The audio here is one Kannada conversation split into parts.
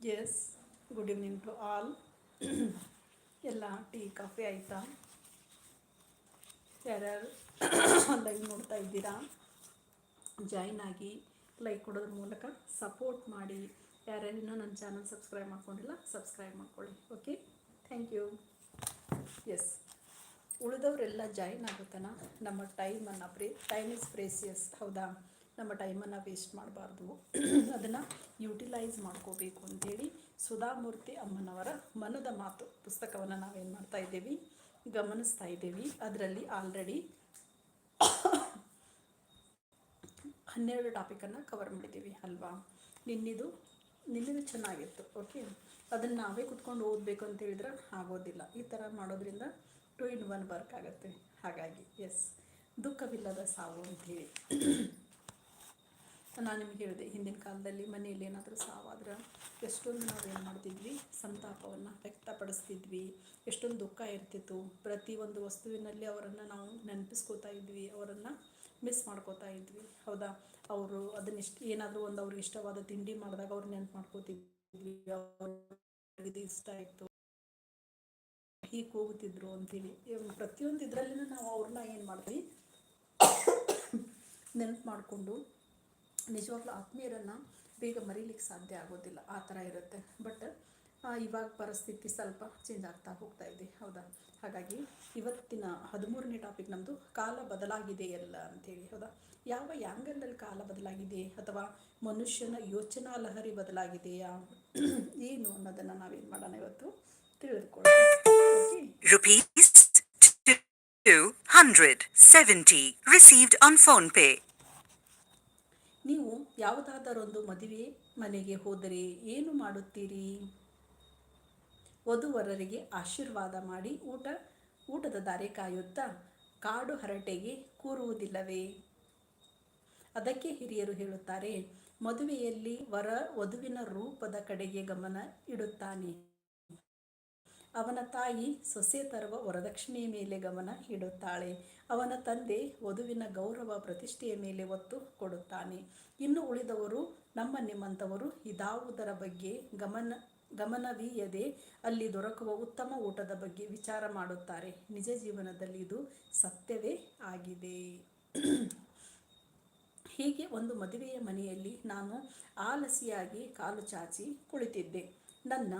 Yes good evening to all ಎಲ್ಲ ಟೀ ಕಾಫಿ ಆಯಿತಾ? ಯಾರ್ಯಾರು ಲೈವ್ ನೋಡ್ತಾ ಇದ್ದೀರಾ? ಜಾಯಿನ್ ಆಗಿ ಲೈಕ್ ಕೊಡೋದ್ರ ಮೂಲಕ ಸಪೋರ್ಟ್ ಮಾಡಿ. ಯಾರ್ಯಾರು ಇನ್ನೂ ನನ್ನ ಚಾನಲ್ ಸಬ್ಸ್ಕ್ರೈಬ್ ಮಾಡ್ಕೊಂಡಿಲ್ಲ ಸಬ್ಸ್ಕ್ರೈಬ್ ಮಾಡ್ಕೊಳ್ಳಿ. ಓಕೆ ಥ್ಯಾಂಕ್ ಯು ಎಸ್ ಉಳಿದವರೆಲ್ಲ ಜಾಯಿನ್ ಆಗುತ್ತಾನ? ನಮ್ಮ ಟೈಮನ್ನು ಪ್ರೇ ಟೈಮ್ ಇಸ್ ಪ್ರೇಸಿಯಸ್ ಹೌದಾ? ನಮ್ಮ ಟೈಮನ್ನು ವೇಸ್ಟ್ ಮಾಡಬಾರ್ದು. ಅದನ್ನು ಯುಟಿಲೈಸ್ ಮಾಡ್ಕೋಬೇಕು ಅಂಥೇಳಿ ಸುಧಾಮೂರ್ತಿ ಅಮ್ಮನವರ ಮನದ ಮಾತು ಪುಸ್ತಕವನ್ನು ನಾವೇನು ಮಾಡ್ತಾ ಇದ್ದೀವಿ? ಗಮನಿಸ್ತಾ ಇದ್ದೀವಿ. ಅದರಲ್ಲಿ ಆಲ್ರೆಡಿ ಹನ್ನೆರಡು ಟಾಪಿಕನ್ನು ಕವರ್ ಮಾಡಿದ್ದೀವಿ ಅಲ್ವಾ? ನಿನ್ನಿದು ನಿನ್ನಿದು ಚೆನ್ನಾಗಿತ್ತು ಓಕೆ ಅದನ್ನು ನಾವೇ ಕುತ್ಕೊಂಡು ಓದಬೇಕು ಅಂತ ಹೇಳಿದ್ರೆ ಆಗೋದಿಲ್ಲ. ಈ ಥರ ಮಾಡೋದ್ರಿಂದ ಟು ಇನ್ ಒನ್ ವರ್ಕ್ ಆಗುತ್ತೆ. ಹಾಗಾಗಿ ಎಸ್ ದುಃಖವಿಲ್ಲದ ಸಾವು ಅಂಥೇಳಿ ನಾನು ನಿಮ್ಗೆ ಹೇಳಿದೆ, ಹಿಂದಿನ ಕಾಲದಲ್ಲಿ ಮನೆಯಲ್ಲಿ ಏನಾದರೂ ಸಾವಾದ್ರೆ ಎಷ್ಟೊಂದು ನಾವು ಏನು ಮಾಡ್ತಿದ್ವಿ, ಸಂತಾಪವನ್ನು ವ್ಯಕ್ತಪಡಿಸ್ತಿದ್ವಿ, ಎಷ್ಟೊಂದು ದುಃಖ ಇರ್ತಿತ್ತು. ಪ್ರತಿಯೊಂದು ವಸ್ತುವಿನಲ್ಲಿ ಅವರನ್ನು ನಾವು ನೆನಪಿಸ್ಕೋತಾ ಇದ್ವಿ, ಅವರನ್ನು ಮಿಸ್ ಮಾಡ್ಕೋತಾ ಇದ್ವಿ. ಹೌದಾ? ಅವರು ಅದನ್ನ ಇಷ್ಟ, ಏನಾದರೂ ಒಂದು ಅವ್ರಿಗೆ ಇಷ್ಟವಾದ ತಿಂಡಿ ಮಾಡಿದಾಗ ಅವ್ರು ನೆನಪು ಮಾಡ್ಕೋತಿದ್ವಿ. ಅವ್ರಿಗೆ ಇಷ್ಟ ಆಯಿತು. ಹೀಗೆ ಕೂಗುತ್ತಿದ್ರು ಅಂತೇಳಿ ಪ್ರತಿಯೊಂದು ಇದರಲ್ಲಿನೂ ನಾವು ಅವ್ರನ್ನ ಏನು ಮಾಡ್ತೀವಿ ನೆನಪು ಮಾಡಿಕೊಂಡು ನಿಜವಾಗ್ಲೂ ಆತ್ಮೀಯರನ್ನು ಬೇಗ ಮರೀಲಿಕ್ಕೆ ಸಾಧ್ಯ ಆಗೋದಿಲ್ಲ. ಆ ಥರ ಇರುತ್ತೆ. ಬಟ್ ಇವಾಗ ಪರಿಸ್ಥಿತಿ ಸ್ವಲ್ಪ ಚೇಂಜ್ ಆಗ್ತಾ ಹೋಗ್ತಾ ಇದೆ. ಹೌದಾ? ಹಾಗಾಗಿ ಇವತ್ತಿನ ಹದಿಮೂರನೇ ಟಾಪಿಕ್ ನಮ್ಮದು ಕಾಲ ಬದಲಾಗಿದೆ ಎಲ್ಲ ಅಂತೇಳಿ ಹೌದಾ? ಯಾವ ಯಾಂಗಲ್ನಲ್ಲಿ ಕಾಲ ಬದಲಾಗಿದೆ ಅಥವಾ ಮನುಷ್ಯನ ಯೋಚನಾ ಲಹರಿ ಬದಲಾಗಿದೆಯಾ? ಏನು ಅನ್ನೋದನ್ನು ನಾವೇನು ಮಾಡೋಣ ಇವತ್ತು ತಿಳಿದುಕೊಳ್ಳೋಣ. ಹಂಡ್ರೆಡ್ 270 ರಿಸೀವ್ಡ್ ಆನ್ ಫೋನ್ ನೀವು ಯಾವುದಾದರೊಂದು ಮದುವೆ ಮನೆಗೆ ಹೋದರೆ ಏನು ಮಾಡುತ್ತೀರಿ? ವಧುವರರಿಗೆ ಆಶೀರ್ವಾದ ಮಾಡಿ ಊಟ, ಊಟದ ದಾರಿ ಕಾಯುತ್ತಾ ಕಾಡು ಹರಟೆಗೆ ಕೂರುವುದಿಲ್ಲವೇ? ಅದಕ್ಕೆ ಹಿರಿಯರು ಹೇಳುತ್ತಾರೆ, ಮದುವೆಯಲ್ಲಿ ವರ ವಧುವಿನ ರೂಪದ ಕಡೆಗೆ ಗಮನ ಇಡುತ್ತಾನೆ. ಅವನ ತಾಯಿ ಸೊಸೆ ತರುವ ವರದಕ್ಷಿಣೆಯ ಮೇಲೆ ಗಮನ ಇಡುತ್ತಾಳೆ. ಅವನ ತಂದೆ ವಧುವಿನ ಗೌರವ ಪ್ರತಿಷ್ಠೆಯ ಮೇಲೆ ಒತ್ತು ಕೊಡುತ್ತಾನೆ. ಇನ್ನು ಉಳಿದವರು ನಮ್ಮ ನಿಮ್ಮಂಥವರು ಇದಾವುದರ ಬಗ್ಗೆ ಗಮನ, ಗಮನವೀಯದೆ ಅಲ್ಲಿ ದೊರಕುವ ಉತ್ತಮ ಊಟದ ಬಗ್ಗೆ ವಿಚಾರ ಮಾಡುತ್ತಾರೆ. ನಿಜ ಜೀವನದಲ್ಲಿ ಇದು ಸತ್ಯವೇ ಆಗಿದೆ. ಹೀಗೆ ಒಂದು ಮದುವೆಯ ಮನೆಯಲ್ಲಿ ನಾನು ಆಲಸಿಯಾಗಿ ಕಾಲು ಚಾಚಿ ಕುಳಿತಿದ್ದೆ. ನನ್ನ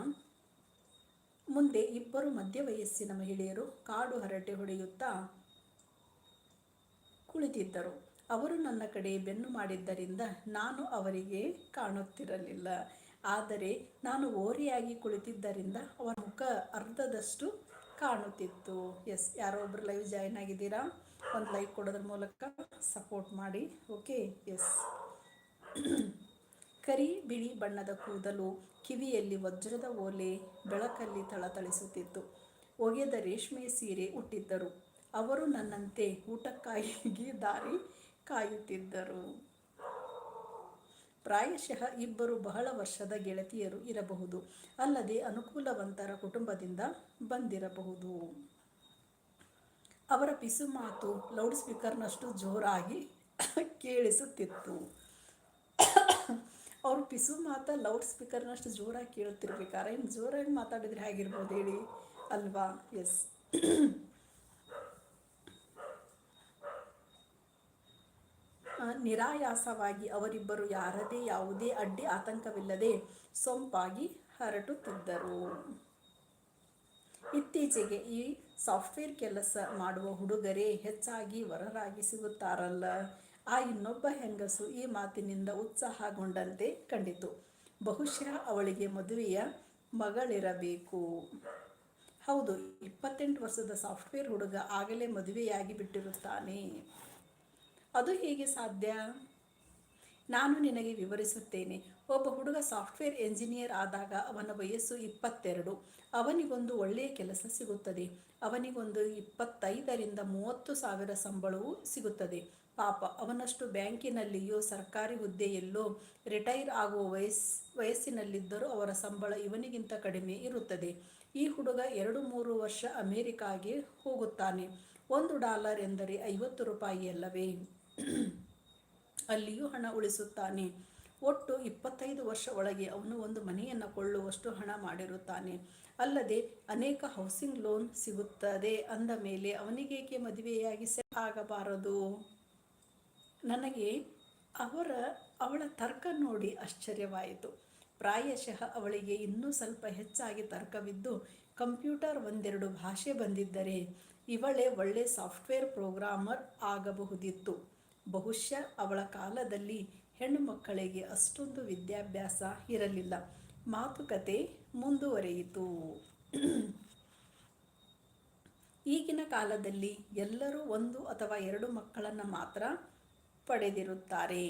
ಮುಂದೆ ಇಬ್ಬರು ಮಧ್ಯ ವಯಸ್ಸಿನ ಮಹಿಳೆಯರು ಕಾಡು ಹರಟೆ ಹೊಡೆಯುತ್ತಾ ಕುಳಿತಿದ್ದರು. ಅವರು ನನ್ನ ಕಡೆ ಬೆನ್ನು ಮಾಡಿದ್ದರಿಂದ ನಾನು ಅವರಿಗೆ ಕಾಣುತ್ತಿರಲಿಲ್ಲ. ಆದರೆ ನಾನು ಓರೆಯಾಗಿ ಕುಳಿತಿದ್ದರಿಂದ ಅವರ ಮುಖ ಅರ್ಧದಷ್ಟು ಕಾಣುತ್ತಿತ್ತು. ಎಸ್, ಯಾರೋ ಒಬ್ರು ಲೈವ್ ಜಾಯಿನ್ ಆಗಿದ್ದೀರಾ? ಒಂದು ಲೈಕ್ ಕೊಡೋದ್ರ ಮೂಲಕ ಸಪೋರ್ಟ್ ಮಾಡಿ. ಓಕೆ ಎಸ್ ಕರಿ ಬಿಳಿ ಬಣ್ಣದ ಕೂದಲು ಕಿವಿಯಲ್ಲಿ ವಜ್ರದ ಓಲೆ ಬೆಳಕಲ್ಲಿ ಥಳಥಳಿಸುತ್ತಿತ್ತು. ಒಗೆದ ರೇಷ್ಮೆ ಸೀರೆ ಉಟ್ಟಿದ್ದರು. ಅವರು ನನ್ನಂತೆ ಊಟಕ್ಕಾಗಿ ದಾರಿ ಕಾಯುತ್ತಿದ್ದರು. ಪ್ರಾಯಶಃ ಇಬ್ಬರು ಬಹಳ ವರ್ಷದ ಗೆಳತಿಯರು ಇರಬಹುದು. ಅಲ್ಲದೆ ಅನುಕೂಲವಂತರ ಕುಟುಂಬದಿಂದ ಬಂದಿರಬಹುದು. ಅವರ ಪಿಸು ಮಾತು ಲೌಡ್ ಸ್ಪೀಕರ್ನಷ್ಟು ಜೋರಾಗಿ ಕೇಳಿಸುತ್ತಿತ್ತು. ಅವ್ರು ಪಿಸು ಮಾತ ಲೌಡ್ ಸ್ಪೀಕರ್ನಷ್ಟು ಜೋರಾಗಿ ಕೇಳುತ್ತಿರ್ಬೇಕಾರೆ ಇನ್ನು ಜೋರಾಗಿ ಮಾತಾಡಿದ್ರೆ ಹೇಗಿರ್ಬೋದು ಹೇಳಿ. ಅಲ್ವಾ? ಎಸ್ ನಿರಾಯಾಸವಾಗಿ ಅವರಿಬ್ಬರು ಯಾರದೇ ಯಾವುದೇ ಅಡ್ಡಿ ಆತಂಕವಿಲ್ಲದೆ ಸೊಂಪಾಗಿ ಹರಟುತ್ತಿದ್ದರು. ಇತ್ತೀಚೆಗೆ ಈ ಸಾಫ್ಟ್ವೇರ್ ಕೆಲಸ ಮಾಡುವ ಹುಡುಗರೇ ಹೆಚ್ಚಾಗಿ ವರರಾಗಿ ಸಿಗುತ್ತಾರಲ್ಲ. ಆ ಇನ್ನೊಬ್ಬ ಹೆಂಗಸು ಈ ಮಾತಿನಿಂದ ಉತ್ಸಾಹಗೊಂಡಂತೆ ಕಂಡಿತು. ಬಹುಶಃ ಅವಳಿಗೆ ಮದುವೆಯ ಮಗಳಿರಬೇಕು. ಹೌದು, ಇಪ್ಪತ್ತೆಂಟು ವರ್ಷದ ಸಾಫ್ಟ್ವೇರ್ ಹುಡುಗ ಆಗಲೇ ಮದುವೆಯಾಗಿ ಬಿಟ್ಟಿರುತ್ತಾನೆ. ಅದು ಹೇಗೆ ಸಾಧ್ಯ? ನಾನು ನಿನಗೆ ವಿವರಿಸುತ್ತೇನೆ. ಒಬ್ಬ ಹುಡುಗ ಸಾಫ್ಟ್ವೇರ್ ಎಂಜಿನಿಯರ್ ಆದಾಗ ಅವನ ವಯಸ್ಸು ಇಪ್ಪತ್ತೆರಡು. ಅವನಿಗೊಂದು ಒಳ್ಳೆಯ ಕೆಲಸ ಸಿಗುತ್ತದೆ. ಅವನಿಗೊಂದು ಇಪ್ಪತ್ತೈದರಿಂದ ಮೂವತ್ತು ಸಾವಿರ ಸಂಬಳವೂ ಸಿಗುತ್ತದೆ. ಪಾಪ, ಅವನಷ್ಟು ಬ್ಯಾಂಕಿನಲ್ಲಿಯೋ ಸರ್ಕಾರಿ ಹುದ್ದೆಯಲ್ಲೋ ರಿಟೈರ್ ಆಗುವ ವಯಸ್, ವಯಸ್ಸಿನಲ್ಲಿದ್ದರೂ ಅವರ ಸಂಬಳ ಇವನಿಗಿಂತ ಕಡಿಮೆ ಇರುತ್ತದೆ. ಈ ಹುಡುಗ ಎರಡು ಮೂರು ವರ್ಷ ಅಮೇರಿಕಾಗೆ ಹೋಗುತ್ತಾನೆ. ಒಂದು ಡಾಲರ್ ಎಂದರೆ ಐವತ್ತು ರೂಪಾಯಿ ಅಲ್ಲವೇ? ಅಲ್ಲಿಯೂ ಹಣ ಉಳಿಸುತ್ತಾನೆ. ಒಟ್ಟು ಇಪ್ಪತ್ತೈದು ವರ್ಷ ಒಳಗೆ ಅವನು ಒಂದು ಮನೆಯನ್ನು ಕೊಳ್ಳುವಷ್ಟು ಹಣ ಮಾಡಿರುತ್ತಾನೆ. ಅಲ್ಲದೆ ಅನೇಕ ಹೌಸಿಂಗ್ ಲೋನ್ ಸಿಗುತ್ತದೆ. ಅಂದ ಮೇಲೆ ಅವನಿಗೇಕೆ ಮದುವೆಯಾಗಿ ಸೆಟ್ ಆಗಬಾರದು? ನನಗೆ ಅವರ, ಅವಳ ತರ್ಕ ನೋಡಿ ಆಶ್ಚರ್ಯವಾಯಿತು. ಪ್ರಾಯಶಃ ಅವಳಿಗೆ ಇನ್ನೂ ಸ್ವಲ್ಪ ಹೆಚ್ಚಾಗಿ ತರ್ಕವಿದ್ದು ಕಂಪ್ಯೂಟರ್ ಒಂದೆರಡು ಭಾಷೆ ಬಂದಿದ್ದರೆ ಇವಳೇ ಒಳ್ಳೆ ಸಾಫ್ಟ್ವೇರ್ ಪ್ರೋಗ್ರಾಮರ್ ಆಗಬಹುದಿತ್ತು. ಬಹುಶಃ ಅವಳ ಕಾಲದಲ್ಲಿ ಹೆಣ್ಣು ಮಕ್ಕಳಿಗೆ ಅಷ್ಟೊಂದು ವಿದ್ಯಾಭ್ಯಾಸ ಇರಲಿಲ್ಲ. ಮಾತುಕತೆ ಮುಂದುವರೆಯಿತು. ಈಗಿನ ಕಾಲದಲ್ಲಿ ಎಲ್ಲರೂ ಒಂದು ಅಥವಾ ಎರಡು ಮಕ್ಕಳನ್ನು ಮಾತ್ರ ಪಡೆದಿರುತ್ತಾರೆ.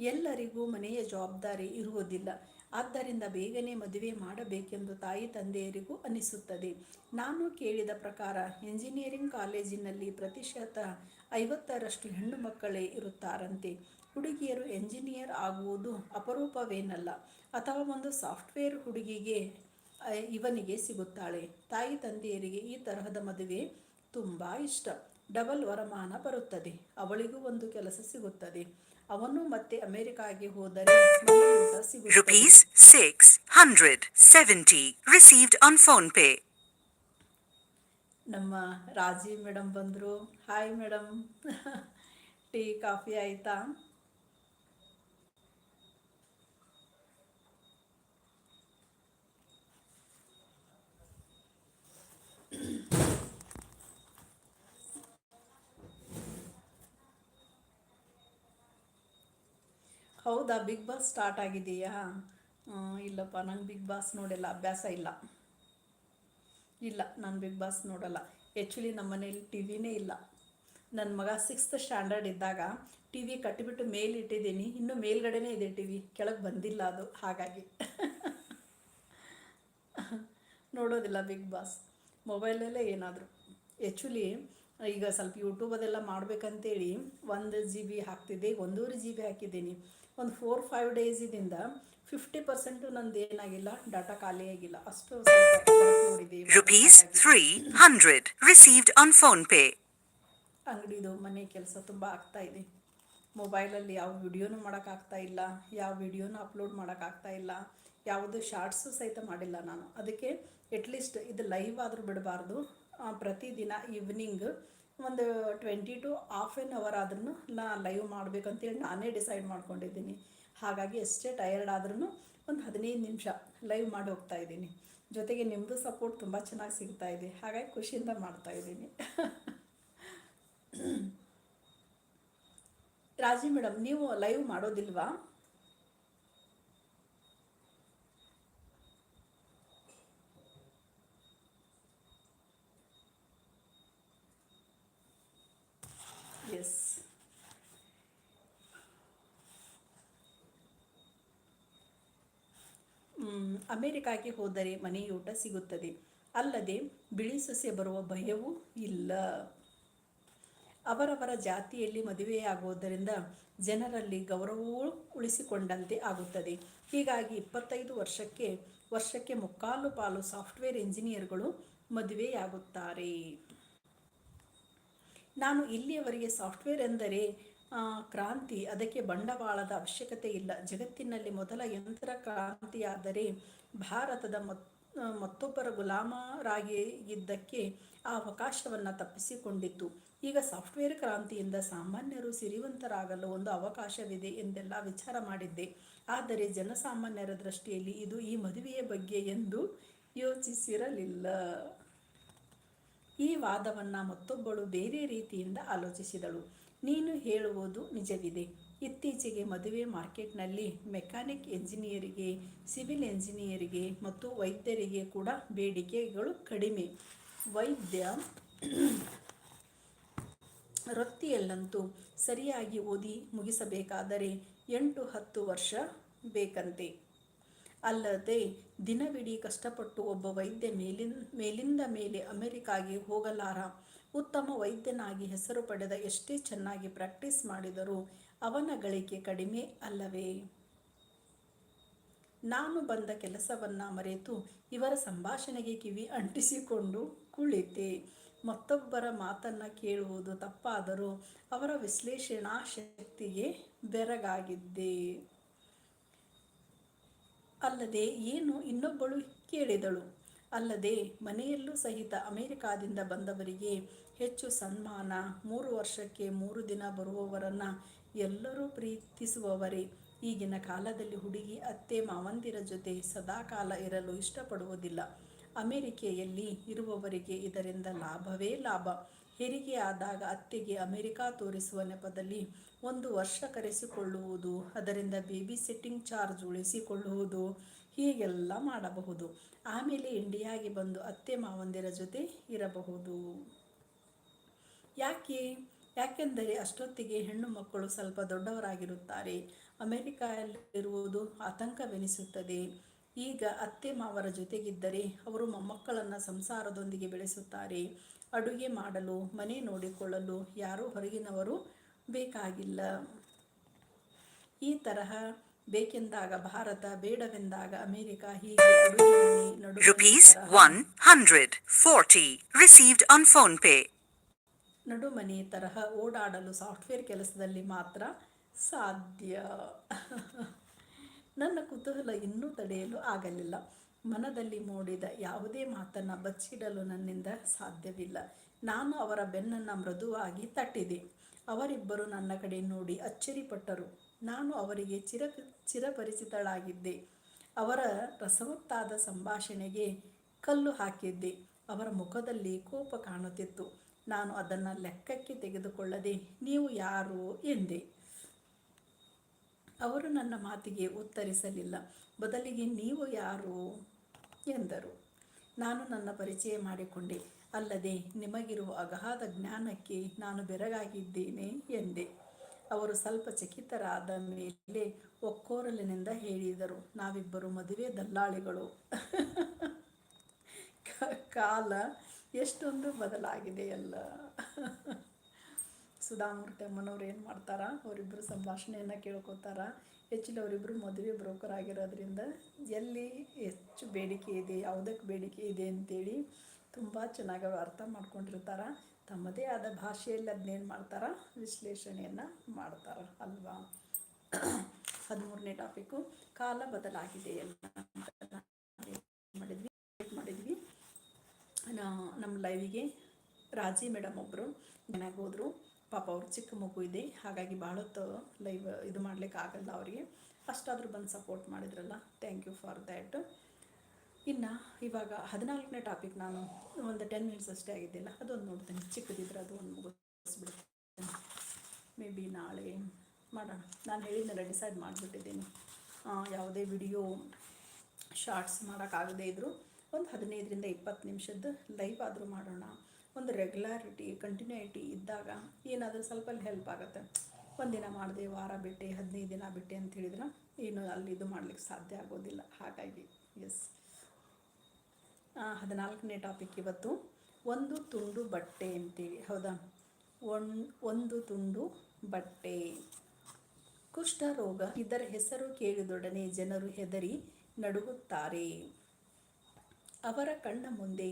ಎಲ್ಲರಿಗೂ ಮನೆಯ ಜವಾಬ್ದಾರಿ ಇರುವುದಿಲ್ಲ. ಆದ್ದರಿಂದ ಬೇಗನೆ ಮದುವೆ ಮಾಡಬೇಕೆಂದು ತಾಯಿ ತಂದೆಯರಿಗೂ ಅನಿಸುತ್ತದೆ. ನಾನು ಕೇಳಿದ ಪ್ರಕಾರ ಎಂಜಿನಿಯರಿಂಗ್ ಕಾಲೇಜಿನಲ್ಲಿ ಪ್ರತಿಶತ ಐವತ್ತರಷ್ಟು ಹೆಣ್ಣು ಮಕ್ಕಳೇ ಇರುತ್ತಾರಂತೆ. ಹುಡುಗಿಯರು ಎಂಜಿನಿಯರ್ ಆಗುವುದು ಅಪರೂಪವೇನಲ್ಲ. ಅಥವಾ ಒಂದು ಸಾಫ್ಟ್ವೇರ್ ಹುಡುಗಿಗೆ ಇವನಿಗೆ ಸಿಗುತ್ತಾಳೆ. ತಾಯಿ ತಂದೆಯರಿಗೆ ಈ ತರಹದ ಮದುವೆ ತುಂಬ ಇಷ್ಟ. ಡಬಲ್ ವರಮಾನ ಬರುತ್ತದೆ. ಅವಳಿಗೂ ಒಂದು ಕೆಲಸ ಸಿಗುತ್ತದೆ. ಅವನು ಮತ್ತೆ ಅಮೆರಿಕಾಗೆ ಹೋದರೆ rupees six hundred seventy received on PhonePe. ನಮ್ಮ ರಾಜೀವ್ ಮೇಡಮ್ ಬಂದರು. ಹಾಯ್ ಮೇಡಮ್ ಟೀ ಕಾಫಿ ಆಯಿತಾ? ಹೌದಾ, ಬಿಗ್ ಬಾಸ್ ಸ್ಟಾರ್ಟ್ ಆಗಿದೆಯಾ? ಇಲ್ಲಪ್ಪ, ನಂಗೆ ಬಿಗ್ ಬಾಸ್ ನೋಡಿಲ್ಲ, ಅಭ್ಯಾಸ ಇಲ್ಲ. ಇಲ್ಲ, ನಾನು ಬಿಗ್ ಬಾಸ್ ನೋಡಲ್ಲ. ಆ್ಯಕ್ಚುಲಿ ನಮ್ಮ ಮನೇಲಿ ಟಿ ವಿನೇ ಇಲ್ಲ. ನನ್ನ ಮಗ ಸಿಕ್ಸ್ತ್ ಸ್ಟ್ಯಾಂಡರ್ಡ್ ಇದ್ದಾಗ ಟಿ ವಿ ಕಟ್ಟಿಬಿಟ್ಟು ಮೇಲೆ ಇಟ್ಟಿದ್ದೀನಿ. ಇನ್ನೂ ಮೇಲ್ಗಡೆನೇ ಇದೆ ಟಿ ವಿ ಕೆಳಗೆ ಬಂದಿಲ್ಲ ಅದು. ಹಾಗಾಗಿ. ನೋಡೋದಿಲ್ಲ ಬಿಗ್ ಬಾಸ್. ಮೊಬೈಲಲ್ಲೇ ಏನಾದರೂ. ಆ್ಯಕ್ಚುಲಿ ಈಗ ಸ್ವಲ್ಪ ಯೂಟ್ಯೂಬ್ ಅದೆಲ್ಲ ಮಾಡ್ಬೇಕಂತೇಳಿ ಒಂದು ಜಿ ಬಿ ಹಾಕ್ತಿದ್ದೆ ಈಗ ಒಂದೂವರೆ ಜಿ ಬಿ ಹಾಕಿದ್ದೀನಿ. ಒಂದು ಫೋರ್ ಫೈವ್ ಡೇಸಿಂದ ಫಿಫ್ಟಿ ಪರ್ಸೆಂಟು ನಂದು ಏನಾಗಿಲ್ಲ ಡಾಟಾ ಖಾಲಿ ಆಗಿಲ್ಲ. ಅಷ್ಟು rupees three. 300 received on phone pay. ಅಂಗಡಿದು ಮನೆ ಕೆಲಸ ತುಂಬ ಆಗ್ತಾ ಇದೆ. ಮೊಬೈಲಲ್ಲಿ ಯಾವ ವಿಡಿಯೋನು ಮಾಡೋಕ್ಕಾಗ್ತಾ ಇಲ್ಲ ಯಾವ ವಿಡಿಯೋನು ಅಪ್ಲೋಡ್ ಮಾಡೋಕ್ಕಾಗ್ತಾ ಇಲ್ಲ ಯಾವುದು ಶಾರ್ಟ್ಸು ಸಹಿತ ಮಾಡಿಲ್ಲ ನಾನು. ಅದಕ್ಕೆ ಎಟ್ಲೀಸ್ಟ್ ಇದು ಲೈವ್ ಆದರೂ ಬಿಡಬಾರ್ದು. ಪ್ರತಿದಿನ ಈವ್ನಿಂಗ್ ಒಂದು twenty to half an hour ಆದ್ರೂ ನಾ ಲೈವ್ ಮಾಡಬೇಕಂತೇಳಿ ನಾನೇ ಡಿಸೈಡ್ ಮಾಡ್ಕೊಂಡಿದ್ದೀನಿ. ಹಾಗಾಗಿ ಎಷ್ಟೇ ಟಯರ್ಡ್ ಆದ್ರೂ ಒಂದು ಹದಿನೈದು ನಿಮಿಷ ಲೈವ್ ಮಾಡಿ ಹೋಗ್ತಾ ಇದ್ದೀನಿ. ಜೊತೆಗೆ ನಿಮ್ಮದು ಸಪೋರ್ಟ್ ತುಂಬ ಚೆನ್ನಾಗಿ ಸಿಗ್ತಾ ಇದೆ. ಹಾಗಾಗಿ ಖುಷಿಯಿಂದ ಮಾಡ್ತಾ ಇದ್ದೀನಿ. ರಾಜಿ ಮೇಡಮ್ ನೀವು ಲೈವ್ ಮಾಡೋದಿಲ್ವಾ ಎಸ್ ಅಮೇರಿಕಾಗೆ ಹೋದರೆ ಮನೆಯೂಟ ಸಿಗುತ್ತದೆ. ಅಲ್ಲದೆ ಬಿಳಿ ಸೊಸೆ ಬರುವ ಭಯವೂ ಇಲ್ಲ. ಅವರವರ ಜಾತಿಯಲ್ಲಿ ಮದುವೆಯಾಗುವುದರಿಂದ ಜನರಲ್ಲಿ ಗೌರವವೂ ಉಳಿಸಿಕೊಂಡಂತೆ ಆಗುತ್ತದೆ. ಹೀಗಾಗಿ ಇಪ್ಪತ್ತೈದು ವರ್ಷಕ್ಕೆ ವರ್ಷಕ್ಕೆ ಮುಕ್ಕಾಲು ಪಾಲು ಸಾಫ್ಟ್ವೇರ್ ಇಂಜಿನಿಯರ್ಗಳು ಮದುವೆಯಾಗುತ್ತಾರೆ. ನಾನು ಇಲ್ಲಿಯವರೆಗೆ ಸಾಫ್ಟ್ವೇರ್ ಎಂದರೆ ಕ್ರಾಂತಿ ಅದಕ್ಕೆ ಬಂಡವಾಳದ ಅವಶ್ಯಕತೆ ಇಲ್ಲ. ಜಗತ್ತಿನಲ್ಲಿ ಮೊದಲ ಯಂತ್ರ ಕ್ರಾಂತಿಯಾದರೆ ಭಾರತದ ಮತ್ ಮತ್ತೊಬ್ಬರ ಗುಲಾಮರಾಗಿ ಇದ್ದಕ್ಕೆ ಆ ಅವಕಾಶವನ್ನು ತಪ್ಪಿಸಿಕೊಂಡಿತ್ತು. ಈಗ ಸಾಫ್ಟ್ವೇರ್ ಕ್ರಾಂತಿಯಿಂದ ಸಾಮಾನ್ಯರು ಸಿರಿವಂತರಾಗಲು ಒಂದು ಅವಕಾಶವಿದೆ ಎಂದೆಲ್ಲ ವಿಚಾರ ಮಾಡಿದ್ದೆ. ಆದರೆ ಜನಸಾಮಾನ್ಯರ ದೃಷ್ಟಿಯಲ್ಲಿ ಇದು ಈ ಮದುವೆಯ ಬಗ್ಗೆ ಎಂದು ಯೋಚಿಸಿರಲಿಲ್ಲ. ಈ ವಾದವನ್ನು ಮತ್ತೊಬ್ಬಳು ಬೇರೆ ರೀತಿಯಿಂದ ಆಲೋಚಿಸಿದಳು. ನೀನು ಹೇಳುವುದು ನಿಜವಿದೆ. ಇತ್ತೀಚೆಗೆ ಮದುವೆ ಮಾರ್ಕೆಟ್ನಲ್ಲಿ ಮೆಕ್ಯಾನಿಕ್ ಎಂಜಿನಿಯರಿಗೆ, ಸಿವಿಲ್ ಎಂಜಿನಿಯರಿಗೆ ಮತ್ತು ವೈದ್ಯರಿಗೆ ಕೂಡ ಬೇಡಿಕೆಗಳು ಕಡಿಮೆ. ವೈದ್ಯ ವೃತ್ತಿಯಲ್ಲಂತೂ ಸರಿಯಾಗಿ ಓದಿ ಮುಗಿಸಬೇಕಾದರೆ ಎಂಟು ಹತ್ತು ವರ್ಷ ಬೇಕಂತೆ. ಅಲ್ಲದೆ ದಿನವಿಡೀ ಕಷ್ಟಪಟ್ಟು ಒಬ್ಬ ವೈದ್ಯ ಮೇಲಿನ, ಮೇಲಿಂದ ಮೇಲೆ ಅಮೆರಿಕಾಗೆ ಹೋಗಲಾರ. ಉತ್ತಮ ವೈದ್ಯನಾಗಿ ಹೆಸರು ಪಡೆದ ಎಷ್ಟೇ ಚೆನ್ನಾಗಿ ಪ್ರಾಕ್ಟೀಸ್ ಮಾಡಿದರೂ ಅವನ ಗಳಿಕೆ ಕಡಿಮೆ ಅಲ್ಲವೇ? ನಾನು ಬಂದ ಕೆಲಸವನ್ನ ಮರೆತು ಇವರ ಸಂಭಾಷಣೆಗೆ ಕಿವಿ ಅಂಟಿಸಿಕೊಂಡು ಕುಳಿತೆ. ಮತ್ತೊಬ್ಬರ ಮಾತನ್ನ ಕೇಳುವುದು ತಪ್ಪಾದರೂ ಅವರ ವಿಶ್ಲೇಷಣಾ ಶಕ್ತಿಗೆ ಬೆರಗಾಗಿದ್ದೆ. ಅಲ್ಲದೆ ಏನು ಇನ್ನೊಬ್ಬಳು ಕೇಳಿದಳು. ಅಲ್ಲದೆ ಮನೆಯಲ್ಲೂ ಸಹಿತ ಅಮೆರಿಕಾದಿಂದ ಬಂದವರಿಗೆ ಹೆಚ್ಚು ಸನ್ಮಾನ, ಮೂರು ವರ್ಷಕ್ಕೆ ಮೂರು ದಿನ ಬರುವವರನ್ನು ಎಲ್ಲರೂ ಪ್ರೀತಿಸುವವರೇ. ಈಗಿನ ಕಾಲದಲ್ಲಿ ಹುಡುಗಿ, ಅತ್ತೆ, ಮಾವಂದಿರ ಜೊತೆ ಸದಾಕಾಲ ಇರಲು ಇಷ್ಟಪಡುವುದಿಲ್ಲ. ಅಮೆರಿಕೆಯಲ್ಲಿ ಇರುವವರಿಗೆ ಇದರಿಂದ ಲಾಭವೇ ಲಾಭ. ಹೆರಿಗೆ ಆದಾಗ ಅತ್ತೆಗೆ ಅಮೆರಿಕ ತೋರಿಸುವ ನೆಪದಲ್ಲಿ ಒಂದು ವರ್ಷ ಕರೆಸಿಕೊಳ್ಳುವುದು, ಅದರಿಂದ ಬೇಬಿ ಸಿಟ್ಟಿಂಗ್ ಚಾರ್ಜ್ ಉಳಿಸಿಕೊಳ್ಳುವುದು, ಹೀಗೆಲ್ಲ ಮಾಡಬಹುದು. ಆಮೇಲೆ ಇಂಡಿಯಾಗೆ ಬಂದು ಅತ್ತೆ ಮಾವಂದಿರ ಜೊತೆ ಇರಬಹುದು. ಯಾಕೆ? ಯಾಕೆಂದರೆ ಅಷ್ಟೊತ್ತಿಗೆ ಹೆಣ್ಣು ಮಕ್ಕಳು ಸ್ವಲ್ಪ ದೊಡ್ಡವರಾಗಿರುತ್ತಾರೆ. ಅಮೆರಿಕಾದಲ್ಲಿರುವುದು ಆತಂಕವೆನಿಸುತ್ತದೆ. ಈಗ ಅತ್ತೆ ಮಾವರ ಜೊತೆಗಿದ್ದರೆ ಅವರು ಮೊಮ್ಮಕ್ಕಳನ್ನು ಸಂಸಾರದೊಂದಿಗೆ ಬೆಳೆಸುತ್ತಾರೆ. ಅಡುಗೆ ಮಾಡಲು ಮನೆ ನೋಡಿಕೊಳ್ಳಲು ಯಾರೂ ಹೊರಗಿನವರು ಬೇಕಾಗಿಲ್ಲ. ಈ ತರಹ ಬೇಕೆಂದಾಗ ಭಾರತ ಬೇಡವೆಂದಾಗ ಅಮೆರಿಕ ಹೀಗೆ Rupees ತರಹ 140 received on PhonePe. ನಡುಮನೆ ತರಹ ಓಡಾಡಲು ಸಾಫ್ಟ್ವೇರ್ ಕೆಲಸದಲ್ಲಿ ಮಾತ್ರ ಸಾಧ್ಯ. ನನ್ನ ಕುತೂಹಲ ಇನ್ನೂ ತಡೆಯಲು ಆಗಲಿಲ್ಲ. ಮನದಲ್ಲಿ ಮೂಡಿದ ಯಾವುದೇ ಮಾತನ್ನು ಬಚ್ಚಿಡಲು ನನ್ನಿಂದ ಸಾಧ್ಯವಿಲ್ಲ. ನಾನು ಅವರ ಬೆನ್ನನ್ನು ಮೃದುವಾಗಿ ತಟ್ಟಿದೆ. ಅವರಿಬ್ಬರು ನನ್ನ ಕಡೆ ನೋಡಿ ಅಚ್ಚರಿಪಟ್ಟರು. ನಾನು ಅವರಿಗೆ ಚಿರ ಚಿರಪರಿಚಿತಳಾಗಿದ್ದೆ. ಅವರ ರಸವತ್ತಾದ ಸಂಭಾಷಣೆಗೆ ಕಲ್ಲು ಹಾಕಿದ್ದೆ. ಅವರ ಮುಖದಲ್ಲಿ ಕೋಪ ಕಾಣುತ್ತಿತ್ತು. ನಾನು ಅದನ್ನು ಲೆಕ್ಕಕ್ಕೆ ತೆಗೆದುಕೊಳ್ಳದೆ, ನೀವು ಯಾರು? ಎಂದೆ. ಅವರು ನನ್ನ ಮಾತಿಗೆ ಉತ್ತರಿಸಲಿಲ್ಲ. ಬದಲಿಗೆ ನೀವು ಯಾರು? ಎಂದರು. ನಾನು ನನ್ನ ಪರಿಚಯ ಮಾಡಿಕೊಂಡೆ. ಅಲ್ಲದೆ ನಿಮಗಿರುವ ಅಗಾಧ ಜ್ಞಾನಕ್ಕೆ ನಾನು ಬೆರಗಾಗಿದ್ದೇನೆ ಎಂದೆ. ಅವರು ಸ್ವಲ್ಪ ಚಕಿತರಾದ ಮೇಲೆ ಒಕ್ಕೋರಲಿನಿಂದ ಹೇಳಿದರು, ನಾವಿಬ್ಬರು ಮದುವೆ ದಲ್ಲಾಳಿಗಳು. ಕಾಲ ಎಷ್ಟೊಂದು ಬದಲಾಗಿದೆಯಲ್ಲ. ಸುಧಾಮೂರ್ತಿ ಅಮ್ಮನವ್ರು ಏನು ಮಾಡ್ತಾರೆ? ಅವರಿಬ್ಬರು ಸಂಭಾಷಣೆಯನ್ನು ಕೇಳ್ಕೊತಾರ. ಹೆಚ್ಚಿನ ಅವರಿಬ್ಬರು ಮದುವೆ ಬ್ರೋಕರ್ ಆಗಿರೋದ್ರಿಂದ ಎಲ್ಲಿ ಹೆಚ್ಚು ಬೇಡಿಕೆ ಇದೆ ಯಾವುದಕ್ಕೆ ಬೇಡಿಕೆ ಇದೆ ಅಂತೇಳಿ ತುಂಬ ಚೆನ್ನಾಗಿ ಅರ್ಥ ಮಾಡ್ಕೊಂಡಿರ್ತಾರೆ. ತಮ್ಮದೇ ಆದ ಭಾಷೆಯಲ್ಲಿ ಅದನ್ನೇನು ಮಾಡ್ತಾರೆ? ವಿಶ್ಲೇಷಣೆಯನ್ನು ಮಾಡ್ತಾರೆ ಅಲ್ವಾ? ಹದಿಮೂರನೇ ಟಾಪಿಕ್ಕು, ಕಾಲ ಬದಲಾಗಿದೆ ಮಾಡಿದ್ವಿ ಮಾಡಿದ್ವಿ? ನಮ್ಮ ಲೈವಿಗೆ ರಾಜಿ ಮೇಡಮ್ ಒಬ್ಬರು ಮನೆಗೆ ಹೋದರು. ಪಾಪ ಅವ್ರು ಚಿಕ್ಕ ಮಗು ಇದೆ, ಹಾಗಾಗಿ ಭಾಳ ಹೊತ್ತು ಲೈವ್ ಇದು ಮಾಡ್ಲಿಕ್ಕೆ ಆಗಲ್ಲ ಅವರಿಗೆ. ಅಷ್ಟಾದರೂ ಬಂದು ಸಪೋರ್ಟ್ ಮಾಡಿದ್ರಲ್ಲ ಥ್ಯಾಂಕ್ ಯು ಫಾರ್ ದ್ಯಾಟ್ ಇನ್ನು ಇವಾಗ ಹದಿನಾಲ್ಕನೇ ಟಾಪಿಕ್ ನಾನು ಒಂದು ಟೆನ್ ಮಿನಿಟ್ಸ್ ಅಷ್ಟೇ ಆಗಿದ್ದಿಲ್ಲ, ಅದೊಂದು ನೋಡ್ತೇನೆ. ಚಿಕ್ಕದಿದ್ರೆ ಅದು ಒಂದು ಮುಗಿಸ್ಬಿಡ್ತೇನೆ. ಮೇ ಬಿ ನಾಳೆ ಮಾಡೋಣ. ನಾನು ಹೇಳಿದ್ನಲ್ಲ ಡಿಸೈಡ್ ಮಾಡಿಬಿಟ್ಟಿದ್ದೀನಿ. ಯಾವುದೇ ವಿಡಿಯೋ ಶಾರ್ಟ್ಸ್ ಮಾಡೋಕ್ಕಾಗದೇ ಇದ್ದರೂ ಒಂದು ಹದಿನೈದರಿಂದ ಇಪ್ಪತ್ತು ನಿಮಿಷದ ಲೈವ್ ಆದರೂ ಮಾಡೋಣ. ಒಂದು ರೆಗ್ಯುಲಾರಿಟಿ ಕಂಟಿನ್ಯೂಟಿ ಇದ್ದಾಗ ಏನಾದರೂ ಸ್ವಲ್ಪ ಹೆಲ್ಪ್ ಆಗುತ್ತೆ. ಒಂದಿನ ಮಾಡಿದೆ, ವಾರ ಬಿಟ್ಟೆ, ಹದಿನೈದು ದಿನ ಬಿಟ್ಟೆ ಅಂತ ಹೇಳಿದ್ರೆ ಏನು ಅಲ್ಲಿ ಇದು ಮಾಡ್ಲಿಕ್ಕೆ ಸಾಧ್ಯ ಆಗೋದಿಲ್ಲ. ಹಾಗಾಗಿ ಎಸ್ ಹದಿನಾಲ್ಕನೇ ಟಾಪಿಕ್ ಇವತ್ತು ಒಂದು ತುಂಡು ಬಟ್ಟೆ ಅಂತೇಳಿ. ಹೌದಾ? ಒನ್ ಒಂದು ತುಂಡು ಬಟ್ಟೆ. ಕುಷ್ಠರೋಗ ಇದರ ಹೆಸರು ಕೇಳಿದೊಡನೆ ಜನರು ಹೆದರಿ ನಡುಗುತ್ತಾರೆ. ಅವರ ಕಣ್ಣ ಮುಂದೆ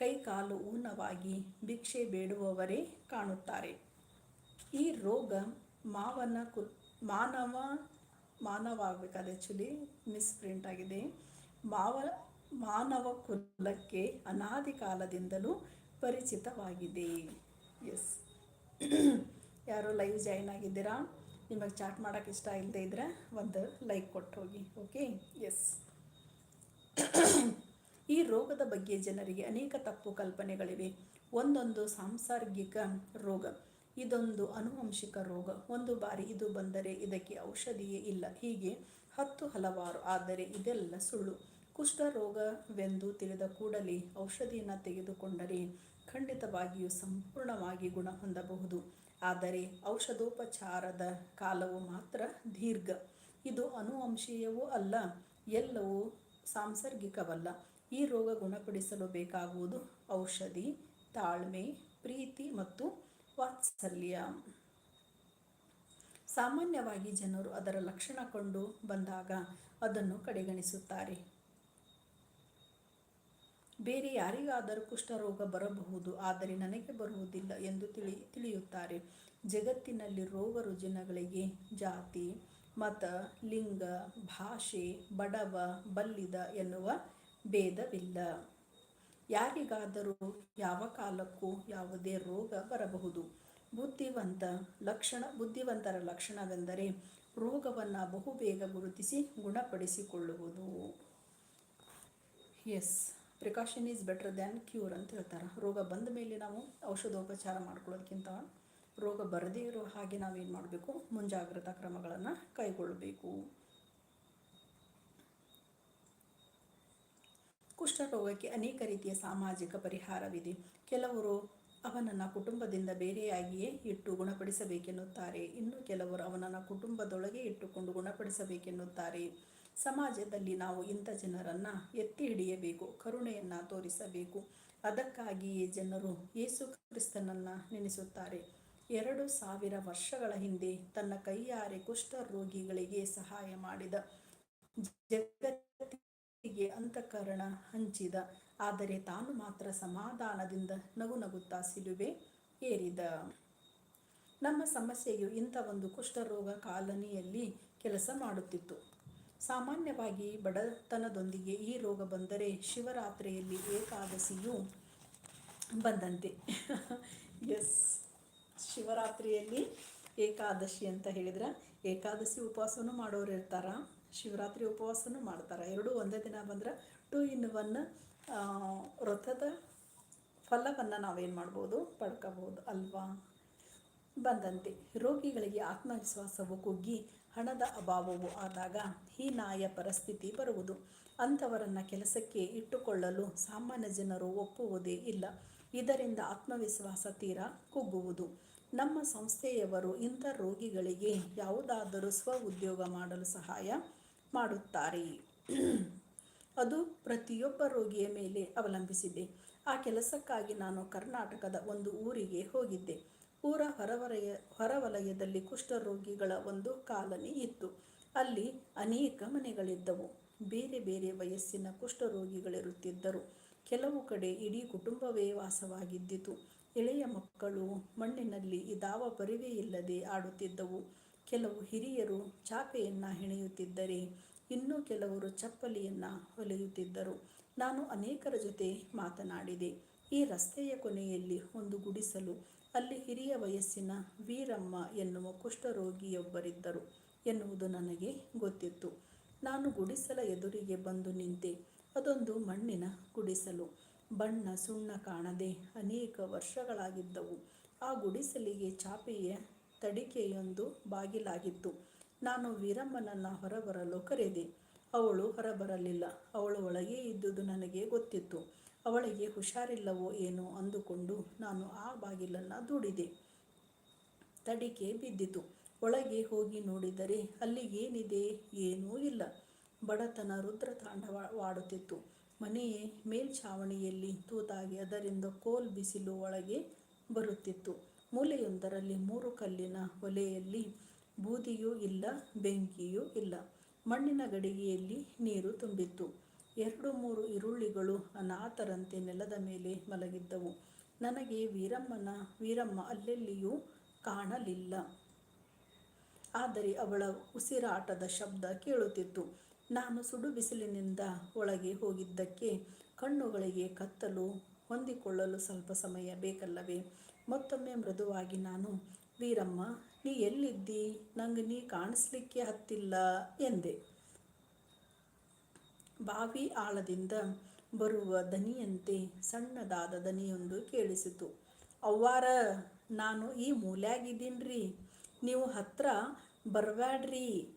ಕೈ ಕಾಲು ಊನವಾಗಿ ಭಿಕ್ಷೆ ಬೇಡುವವರೇ ಕಾಣುತ್ತಾರೆ. ಈ ರೋಗ ಮಾವನ ಕು, ಮಾನವ ಮಾನವ ಆಗಬೇಕಾದ ಆ್ಯಕ್ಚುಲಿ ಮಿಸ್ಪ್ರಿಂಟ್ ಆಗಿದೆ. ಮಾವ, ಮಾನವ ಕುಲಕ್ಕೆ ಅನಾದಿ ಕಾಲದಿಂದಲೂ ಪರಿಚಿತವಾಗಿದೆ. ಎಸ್ ಯಾರೋ ಲೈವ್ ಜಾಯಿನ್ ಆಗಿದ್ದೀರಾ? ನಿಮಗೆ ಚಾಟ್ ಮಾಡೋಕ್ಕೆ ಇಷ್ಟ ಇಲ್ಲದೆ ಇದ್ದರೆ ಒಂದು ಲೈಕ್ ಕೊಟ್ಟು ಹೋಗಿ ಓಕೆ ಎಸ್ ಈ ರೋಗದ ಬಗ್ಗೆ ಜನರಿಗೆ ಅನೇಕ ತಪ್ಪು ಕಲ್ಪನೆಗಳಿವೆ. ಒಂದೊಂದು ಸಾಂಸಾರ್ಗಿಕ ರೋಗ, ಇದೊಂದು ಅನುವಂಶಿಕ ರೋಗ, ಒಂದು ಬಾರಿ ಇದು ಬಂದರೆ ಇದಕ್ಕೆ ಔಷಧಿಯೇ ಇಲ್ಲ. ಹೀಗೆ ಹತ್ತು ಹಲವಾರು, ಆದರೆ ಇದೆಲ್ಲ ಸುಳ್ಳು. ಕುಷ್ಠರೋಗವೆಂದು ತಿಳಿದ ಕೂಡಲೇ ಔಷಧಿಯನ್ನು ತೆಗೆದುಕೊಂಡರೆ ಖಂಡಿತವಾಗಿಯೂ ಸಂಪೂರ್ಣವಾಗಿ ಗುಣ ಹೊಂದಬಹುದು. ಆದರೆ ಔಷಧೋಪಚಾರದ ಕಾಲವು ಮಾತ್ರ ದೀರ್ಘ. ಇದು ಅನುವಂಶೀಯವೂ ಅಲ್ಲ, ಎಲ್ಲವೂ ಸಾಂಸರ್ಗಿಕವಲ್ಲ. ಈ ರೋಗ ಗುಣಪಡಿಸಲು ಬೇಕಾಗುವುದು ಔಷಧಿ, ತಾಳ್ಮೆ, ಪ್ರೀತಿ ಮತ್ತು ವಾತ್ಸಲ್ಯ. ಸಾಮಾನ್ಯವಾಗಿ ಜನರು ಅದರ ಲಕ್ಷಣ ಕಂಡು ಬಂದಾಗ ಅದನ್ನು ಕಡೆಗಣಿಸುತ್ತಾರೆ. ಬೇರೆ ಯಾರಿಗಾದರೂ ಕುಷ್ಠರೋಗ ಬರಬಹುದು, ಆದರೆ ನನಗೆ ಬರುವುದಿಲ್ಲ ಎಂದು ತಿಳಿ, ತಿಳಿಯುತ್ತಾರೆ. ಜಗತ್ತಿನಲ್ಲಿ ರೋಗ ರುಜಿನಗಳಿಗೆ ಜಾತಿ, ಮತ, ಲಿಂಗ, ಭಾಷೆ, ಬಡವ, ಬಲ್ಲಿದ ಎನ್ನುವ ಭೇದವಿಲ್ಲ. ಯಾರಿಗಾದರೂ ಯಾವ ಕಾಲಕ್ಕೂ ಯಾವುದೇ ರೋಗ ಬರಬಹುದು. ಬುದ್ಧಿವಂತ ಲಕ್ಷಣ, ಬುದ್ಧಿವಂತರ ಲಕ್ಷಣವೆಂದರೆ ರೋಗವನ್ನು ಬಹುಬೇಗ ಗುರುತಿಸಿ ಗುಣಪಡಿಸಿಕೊಳ್ಳುವುದು. Yes precaution is better than cure ಅಂತ ಹೇಳ್ತಾರೆ? ರೋಗ ಬಂದ ಮೇಲೆ ನಾವು ಔಷಧೋಪಚಾರ ಮಾಡ್ಕೊಳ್ಳೋದಕ್ಕಿಂತ ರೋಗ ಬರದೇ ಇರೋ ಹಾಗೆ ನಾವೇನು ಮಾಡಬೇಕು? ಮುಂಜಾಗ್ರತಾ ಕ್ರಮಗಳನ್ನು ಕೈಗೊಳ್ಳಬೇಕು. ಕುಷ್ಠರೋಗಕ್ಕೆ ಅನೇಕ ರೀತಿಯ ಸಾಮಾಜಿಕ ಪರಿಹಾರವಿದೆ. ಕೆಲವರು ಅವನನ್ನು ಕುಟುಂಬದಿಂದ ಬೇರೆಯಾಗಿಯೇ ಇಟ್ಟು ಗುಣಪಡಿಸಬೇಕೆನ್ನುತ್ತಾರೆ. ಇನ್ನು ಕೆಲವರು ಅವನನ್ನು ಕುಟುಂಬದೊಳಗೆ ಇಟ್ಟುಕೊಂಡು ಗುಣಪಡಿಸಬೇಕೆನ್ನುತ್ತಾರೆ. ಸಮಾಜದಲ್ಲಿ ನಾವು ಇಂಥ ಜನರನ್ನು ಎತ್ತಿ ಹಿಡಿಯಬೇಕು, ಕರುಣೆಯನ್ನು ತೋರಿಸಬೇಕು. ಅದಕ್ಕಾಗಿಯೇ ಜನರು ಯೇಸು ಕ್ರಿಸ್ತನನ್ನು ನೆನೆಸುತ್ತಾರೆ. ಎರಡು ಸಾವಿರ ವರ್ಷಗಳ ಹಿಂದೆ ತನ್ನ ಕೈಯಾರೆ ಕುಷ್ಠ ರೋಗಿಗಳಿಗೆ ಸಹಾಯ ಮಾಡಿದ ಜಗತ್ತಿಗೆ ಅಂತಃಕರಣ ಹಂಚಿದ. ಆದರೆ ತಾನು ಮಾತ್ರ ಸಮಾಧಾನದಿಂದ ನಗು ನಗುತ್ತಾ ಸಿಲುವೆ ಏರಿದ. ನಮ್ಮ ಸಮಸ್ಯೆಯು ಇಂಥ ಒಂದು ಕುಷ್ಠರೋಗ ಕಾಲನಿಯಲ್ಲಿ ಕೆಲಸ ಮಾಡುತ್ತಿತ್ತು. ಸಾಮಾನ್ಯವಾಗಿ ಬಡತನದೊಂದಿಗೆ ಈ ರೋಗ ಬಂದರೆ ಶಿವರಾತ್ರಿಯಲ್ಲಿ ಏಕಾದಶಿಯು ಬಂದಂತೆ. ಎಸ್, ಶಿವರಾತ್ರಿಯಲ್ಲಿ ಏಕಾದಶಿ ಅಂತ ಹೇಳಿದ್ರೆ ಏಕಾದಶಿ ಉಪವಾಸನೂ ಮಾಡೋರು ಇರ್ತಾರ ಶಿವರಾತ್ರಿ ಉಪವಾಸನೂ ಮಾಡ್ತಾರೆ. ಎರಡೂ ಒಂದೇ ದಿನ ಬಂದ್ರೆ ಟು ಇನ್ ಒನ್ ವ್ರತದ ಫಲವನ್ನು ನಾವೇನು ಮಾಡ್ಬೋದು? ಪಡ್ಕೋಬೋದು ಅಲ್ವಾ? ಬಂದಂತೆ, ರೋಗಿಗಳಿಗೆ ಆತ್ಮವಿಶ್ವಾಸವು ಕುಗ್ಗಿ ಹಣದ ಅಭಾವವು ಆದಾಗ ಹೀನಾಯ ಪರಿಸ್ಥಿತಿ ಬರುವುದು. ಅಂಥವರನ್ನು ಕೆಲಸಕ್ಕೆ ಇಟ್ಟುಕೊಳ್ಳಲು ಸಾಮಾನ್ಯ ಜನರು ಒಪ್ಪುವುದೇ ಇಲ್ಲ. ಇದರಿಂದ ಆತ್ಮವಿಶ್ವಾಸ ತೀರಾ ಕುಗ್ಗುವುದು. ನಮ್ಮ ಸಂಸ್ಥೆಯವರು ಇಂಥ ರೋಗಿಗಳಿಗೆ ಯಾವುದಾದರೂ ಸ್ವ ಉದ್ಯೋಗ ಮಾಡಲು ಸಹಾಯ ಮಾಡುತ್ತಾರೆ. ಅದು ಪ್ರತಿಯೊಬ್ಬ ರೋಗಿಯ ಮೇಲೆ ಅವಲಂಬಿಸಿದೆ. ಆ ಕೆಲಸಕ್ಕಾಗಿ ನಾನು ಕರ್ನಾಟಕದ ಒಂದು ಊರಿಗೆ ಹೋಗಿದ್ದೆ. ಊರ ಹೊರವಲಯ, ಹೊರವಲಯದಲ್ಲಿ ಕುಷ್ಠರೋಗಿಗಳ ಒಂದು ಕಾಲನಿ ಇತ್ತು. ಅಲ್ಲಿ ಅನೇಕ ಮನೆಗಳಿದ್ದವು. ಬೇರೆ ಬೇರೆ ವಯಸ್ಸಿನ ಕುಷ್ಠರೋಗಿಗಳಿರುತ್ತಿದ್ದರು ಕೆಲವು ಕಡೆ ಇಡೀ ಕುಟುಂಬವೇ ವಾಸವಾಗಿದ್ದಿತು. ಎಳೆಯ ಮಕ್ಕಳು ಮಣ್ಣಿನಲ್ಲಿ ಇದಾವ ಪರಿವೆಯಿಲ್ಲದೆ ಆಡುತ್ತಿದ್ದವು. ಕೆಲವು ಹಿರಿಯರು ಚಾಪೆಯನ್ನು ಹೆಣೆಯುತ್ತಿದ್ದರೆ ಇನ್ನೂ ಕೆಲವರು ಚಪ್ಪಲಿಯನ್ನು ಹೊಲೆಯುತ್ತಿದ್ದರು. ನಾನು ಅನೇಕರ ಜೊತೆ ಮಾತನಾಡಿದೆ. ಈ ರಸ್ತೆಯ ಕೊನೆಯಲ್ಲಿ ಒಂದು ಗುಡಿಸಲು, ಅಲ್ಲಿ ಹಿರಿಯ ವಯಸ್ಸಿನ ವೀರಮ್ಮ ಎನ್ನುವ ಕುಷ್ಠರೋಗಿಯೊಬ್ಬರಿದ್ದರು ಎನ್ನುವುದು ನನಗೆ ಗೊತ್ತಿತ್ತು. ನಾನು ಗುಡಿಸಲ ಎದುರಿಗೆ ಬಂದು ನಿಂತೆ, ಅದೊಂದು ಮಣ್ಣಿನ ಗುಡಿಸಲು. ಬಣ್ಣ ಸುಣ್ಣ ಕಾಣದೆ ಅನೇಕ ವರ್ಷಗಳಾಗಿದ್ದವು. ಆ ಗುಡಿಸಲಿಗೆ ಚಾಪೆಯ ತಡಿಕೆಯೊಂದು ಬಾಗಿಲಾಗಿತ್ತು. ನಾನು ವೀರಮ್ಮನನ್ನು ಹೊರಬರಲು ಕರೆದೆ. ಅವಳು ಹೊರಬರಲಿಲ್ಲ. ಅವಳು ಒಳಗೆ ಇದ್ದುದು ನನಗೆ ಗೊತ್ತಿತ್ತು. ಅವಳಿಗೆ ಹುಷಾರಿಲ್ಲವೋ ಏನೋ ಅಂದುಕೊಂಡು ನಾನು ಆ ಬಾಗಿಲನ್ನು ದೂಡಿದೆ. ತಡಿಕೆ ಬಿದ್ದಿತು. ಒಳಗೆ ಹೋಗಿ ನೋಡಿದರೆ ಅಲ್ಲಿ ಏನಿದೆ ಏನೂ ಇಲ್ಲ. ಬಡತನ ರುದ್ರ ತಾಂಡವಾಡುತ್ತಿತ್ತು ಮನೆಯೇ ಮೇಲ್ಛಾವಣಿಯಲ್ಲಿ ತೂತಾಗಿ ಅದರಿಂದ ಕೋಲ್ ಬಿಸಿಲು ಒಳಗೆ ಬರುತ್ತಿತ್ತು. ಮೂಲೆಯೊಂದರಲ್ಲಿ ಮೂರು ಕಲ್ಲಿನ ಒಲೆಯಲ್ಲಿ ಬೂದಿಯೂ ಇಲ್ಲ, ಬೆಂಕಿಯೂ ಇಲ್ಲ. ಮಣ್ಣಿನ ಗಡಿಗೆಯಲ್ಲಿ ನೀರು ತುಂಬಿತ್ತು. ಎರಡು ಮೂರು ಈರುಳ್ಳಿಗಳು ಅನಾಥರಂತೆ ನೆಲದ ಮೇಲೆ ಮಲಗಿದ್ದವು. ನನಗೆ ವೀರಮ್ಮನ, ವೀರಮ್ಮ ಅಲ್ಲೆಲ್ಲಿಯೂ ಕಾಣಲಿಲ್ಲ. ಆದರೆ ಅವಳ ಉಸಿರಾಟದ ಶಬ್ದ ಕೇಳುತ್ತಿತ್ತು. ನಾನು ಸುಡು ಬಿಸಿಲಿನಿಂದ ಒಳಗೆ ಹೋಗಿದ್ದಕ್ಕೆ ಕಣ್ಣುಗಳಿಗೆ ಕತ್ತಲು ಹೊಂದಿಕೊಳ್ಳಲು ಸ್ವಲ್ಪ ಸಮಯ ಬೇಕಲ್ಲವೇ? ಮತ್ತೊಮ್ಮೆ ಮೃದುವಾಗಿ ನಾನು, ವೀರಮ್ಮ, ನೀ ಎಲ್ಲಿದ್ದಿ? ನಂಗೆ ನೀ ಕಾಣಿಸ್ಲಿಕ್ಕೆ ಹತ್ತಿಲ್ಲ, ಎಂದೆ. ಬಾವಿ ಆಳದಿಂದ ಬರುವ ದನಿಯಂತೆ ಸಣ್ಣದಾದ ದನಿಯೊಂದು ಕೇಳಿಸಿತು. ಅವ್ವಾರ, ನಾನು ಈ ಮೂಲ್ಯಾಗಿದ್ದೀನ್ರಿ, ನೀವು ಹತ್ರ ಬರಬ್ಯಾಡ್ರಿ.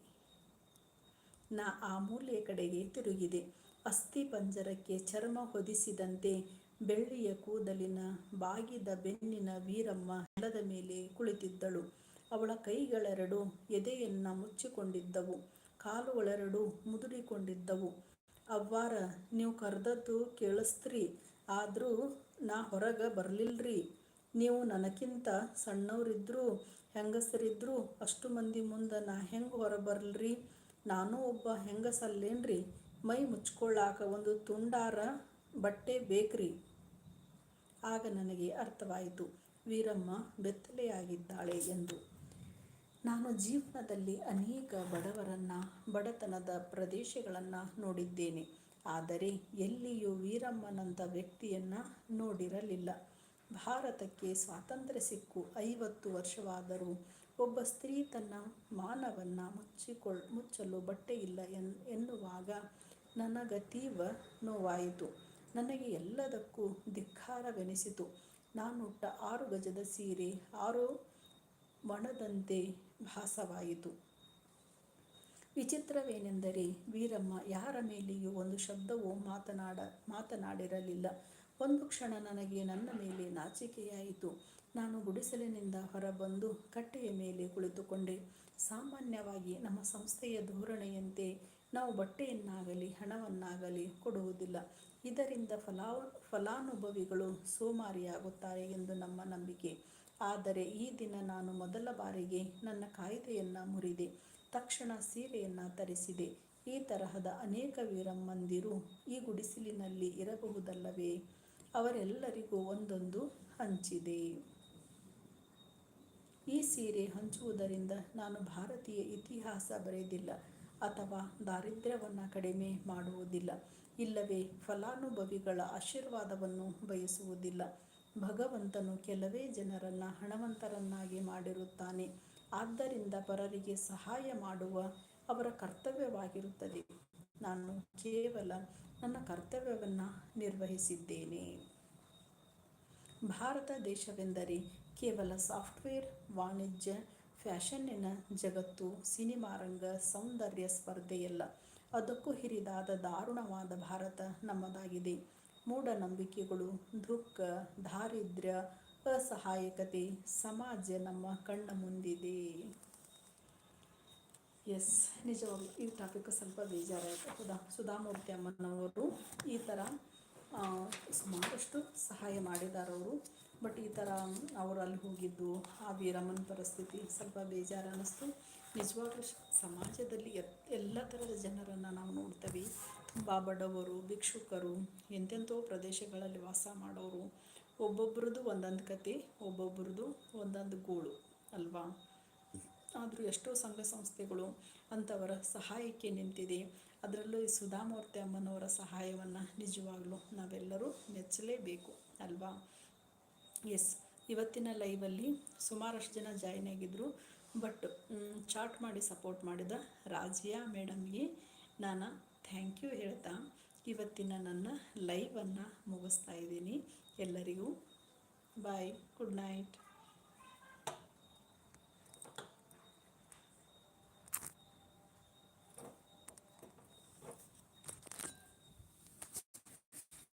ನಾ ಆ ಮೂಲೆಯ ಕಡೆಗೆ ತಿರುಗಿದೆ. ಅಸ್ಥಿ ಪಂಜರಕ್ಕೆ ಚರ್ಮ ಹೊದಿಸಿದಂತೆ ಬೆಳ್ಳಿಯ ಕೂದಲಿನ ಬಾಗಿದ ಬೆನ್ನಿನ ವೀರಮ್ಮ ನೆಲದ ಮೇಲೆ ಕುಳಿತಿದ್ದಳು. ಅವಳ ಕೈಗಳೆರಡು ಎದೆಯನ್ನ ಮುಚ್ಚಿಕೊಂಡಿದ್ದವು. ಕಾಲುಗಳೆರಡು ಮುದುರಿಕೊಂಡಿದ್ದವು ಅವ್ವಾರ, ನೀವು ಕರೆದದ್ದು ಕೇಳಿಸ್ತ್ರಿ. ಆದರೂ ನಾ ಹೊರಗೆ ಬರಲಿಲ್ರಿ. ನೀವು ನನಗಿಂತ ಸಣ್ಣವರಿದ್ರು, ಹೆಂಗಸರಿದ್ರು, ಅಷ್ಟು ಮಂದಿ ಮುಂದೆ ನಾ ಹೆಂಗೆ ಹೊರಬರ್ಲ್ರಿ? ನಾನು ಒಬ್ಬ ಹೆಂಗಸಲ್ಲೇನ್ರಿ? ಮೈ ಮುಚ್ಕೊಳ್ಳಾಕ ಒಂದು ತುಂಡಾರ ಬಟ್ಟೆ ಬೇಕ್ರಿ. ಆಗ ನನಗೆ ಅರ್ಥವಾಯಿತು, ವೀರಮ್ಮ, ಬೆತ್ತಲೆಯಾಗಿದ್ದಾಳೆ ಎಂದು. ನಾನು ಜೀವನದಲ್ಲಿ ಅನೇಕ ಬಡವರನ್ನು, ಬಡತನದ ಪ್ರದೇಶಗಳನ್ನು ನೋಡಿದ್ದೇನೆ. ಆದರೆ ಎಲ್ಲಿಯೂ ವೀರಮ್ಮನಂಥ ವ್ಯಕ್ತಿಯನ್ನು ನೋಡಿರಲಿಲ್ಲ. ಭಾರತಕ್ಕೆ ಸ್ವಾತಂತ್ರ್ಯ ಸಿಕ್ಕು ಐವತ್ತು ವರ್ಷವಾದರೂ ಒಬ್ಬ ಸ್ತ್ರೀ ತನ್ನ ಮಾನವನ್ನು ಮುಚ್ಚಿಕೊಳ್ಳ ಮುಚ್ಚಲು ಬಟ್ಟೆ ಇಲ್ಲ ಎನ್, ಎನ್ನುವಾಗ ತೀವ್ರ ನೋವಾಯಿತು. ನನಗೆ ಎಲ್ಲದಕ್ಕೂ ಧಿಕ್ಕಾರವೆನಿಸಿತು. ನಾನುಟ್ಟ ಆರು ಗಜದ ಸೀರೆ ಆರು ಮಣದಂತೆ ಭಾಸವಾಯಿತು. ವಿಚಿತ್ರವೇನೆಂದರೆ ವೀರಮ್ಮ ಯಾರ ಮೇಲೆಯೂ ಒಂದು ಶಬ್ದವೂ ಮಾತನಾಡ, ಮಾತನಾಡಿರಲಿಲ್ಲ. ಒಂದು ಕ್ಷಣ ನನಗೆ ನನ್ನ ಮೇಲೆ ನಾಚಿಕೆಯಾಯಿತು. ನಾನು ಗುಡಿಸಲಿನಿಂದ ಹೊರಬಂದು ಕಟ್ಟೆಯ ಮೇಲೆ ಕುಳಿತುಕೊಂಡೆ. ಸಾಮಾನ್ಯವಾಗಿ ನಮ್ಮ ಸಂಸ್ಥೆಯ ಧೋರಣೆಯಂತೆ ನಾವು ಬಟ್ಟೆಯನ್ನಾಗಲಿ ಹಣವನ್ನಾಗಲಿ ಕೊಡುವುದಿಲ್ಲ. ಇದರಿಂದ ಫಲಾ ಫಲಾನುಭವಿಗಳು ಸೋಮಾರಿಯಾಗುತ್ತಾರೆ ಎಂದು ನಮ್ಮ ನಂಬಿಕೆ. ಆದರೆ ಈ ದಿನ ನಾನು ಮೊದಲ ಬಾರಿಗೆ ನನ್ನ ಕಾಯ್ದೆಯನ್ನು ಮುರಿದೆ. ತಕ್ಷಣ ಸೀರೆಯನ್ನು ತರಿಸಿದೆ ಈ ತರಹದ ಅನೇಕ ವೀರಮ್ಮಂದಿರು ಈ ಗುಡಿಸಿಲಿನಲ್ಲಿ ಇರಬಹುದಲ್ಲವೇ? ಅವರೆಲ್ಲರಿಗೂ ಒಂದೊಂದು ಹಂಚಿದೆ. ಈ ಸೀರೆ ಹಂಚುವುದರಿಂದ ನಾನು ಭಾರತೀಯ ಇತಿಹಾಸ ಬರೆದಿಲ್ಲ. ಅಥವಾ ದಾರಿದ್ರ್ಯವನ್ನು ಕಡಿಮೆ ಮಾಡುವುದಿಲ್ಲ. ಇಲ್ಲವೇ ಫಲಾನುಭವಿಗಳ ಆಶೀರ್ವಾದವನ್ನು ಬಯಸುವುದಿಲ್ಲ. ಭಗವಂತನು ಕೆಲವೇ ಜನರನ್ನು ಹಣವಂತರನ್ನಾಗಿ ಮಾಡಿರುತ್ತಾನೆ. ಆದ್ದರಿಂದ ಪರರಿಗೆ ಸಹಾಯ ಮಾಡುವ ಅವರ ಕರ್ತವ್ಯವಾಗಿರುತ್ತದೆ. ನಾನು ಕೇವಲ ನನ್ನ ಕರ್ತವ್ಯವನ್ನು ನಿರ್ವಹಿಸಿದ್ದೇನೆ. ಭಾರತ ದೇಶವೆಂದರೆ ಕೇವಲ ಸಾಫ್ಟ್ವೇರ್, ವಾಣಿಜ್ಯ ಫ್ಯಾಷನ್ನಿನ ಜಗತ್ತು, ಸಿನಿಮಾ ರಂಗ, ಸೌಂದರ್ಯ ಸ್ಪರ್ಧೆಯಲ್ಲ. ಅದಕ್ಕೂ ಹಿರಿದಾದ ದಾರುಣವಾದ ಭಾರತ ನಮ್ಮದಾಗಿದೆ. ಮೂಢನಂಬಿಕೆಗಳು, ದುಃಖ, ದಾರಿದ್ರ್ಯ, ಅಸಹಾಯಕತೆ, ಸಮಾಜ ನಮ್ಮ ಕಣ್ಣ ಮುಂದಿದೆ. ಎಸ್, ನಿಜವಾಗ್ಲೂ ಈ ಟಾಪಿಕ್ ಸ್ವಲ್ಪ ಬೇಜಾರಾಯಿತು ಸುಧಾ ಸುಧಾಮೂರ್ತಿ ಅಮ್ಮನವರು ಈ ಥರ ಸುಮಾರಷ್ಟು ಸಹಾಯ ಮಾಡಿದ್ದಾರೆ ಅವರು ಬಟ್ ಈ ಥರ ಅವರು ಅಲ್ಲಿ ಹೋಗಿದ್ದು ಆ ವೀರಮ್ಮನ ಪರಿಸ್ಥಿತಿ ಸ್ವಲ್ಪ ಬೇಜಾರು ಅನ್ನಿಸ್ತು ನಿಜವಾಗ್ಲೂ ಸಮಾಜದಲ್ಲಿ ಎಲ್ಲ ಥರದ ಜನರನ್ನು ನಾವು ನೋಡ್ತೇವೆ. ತುಂಬ ಬಡವರು, ಭಿಕ್ಷುಕರು ಎಂತೆಂಥೋ ಪ್ರದೇಶಗಳಲ್ಲಿ ವಾಸ ಮಾಡೋರು. ಒಬ್ಬೊಬ್ರದ್ದು ಒಂದೊಂದು ಕತೆ, ಒಬ್ಬೊಬ್ರದ್ದು ಒಂದೊಂದು ಗೋಳು, ಅಲ್ವಾ? ಆದರೂ ಎಷ್ಟೋ ಸಂಘ ಸಂಸ್ಥೆಗಳು ಅಂಥವರ ಸಹಾಯಕ್ಕೆ ನಿಂತಿದೆ. ಅದರಲ್ಲೂ ಈ ಸುಧಾಮೂರ್ತಿ ಅಮ್ಮನವರ ಸಹಾಯವನ್ನು ನಿಜವಾಗ್ಲೂ ನಾವೆಲ್ಲರೂ ಮೆಚ್ಚಲೇಬೇಕು, ಅಲ್ವಾ? ಎಸ್ ಇವತ್ತಿನ ಲೈವಲ್ಲಿ ಸುಮಾರಷ್ಟು ಜನ ಜಾಯ್ನ್ ಆಗಿದ್ದರು ಬಟ್ ಚಾಟ್ ಮಾಡಿ ಸಪೋರ್ಟ್ ಮಾಡಿದ ರಾಜಿಯಾ ಮೇಡಮ್ಗೆ ನಾನು ಥ್ಯಾಂಕ್ ಯು ಹೇಳ್ತಾ ಇವತ್ತಿನ ನನ್ನ ಲೈವನ್ನು ಮುಗಿಸ್ತಾ ಇದ್ದೀನಿ. ಎಲ್ಲರಿಗೂ ಬಾಯ್ ಗುಡ್ ನೈಟ್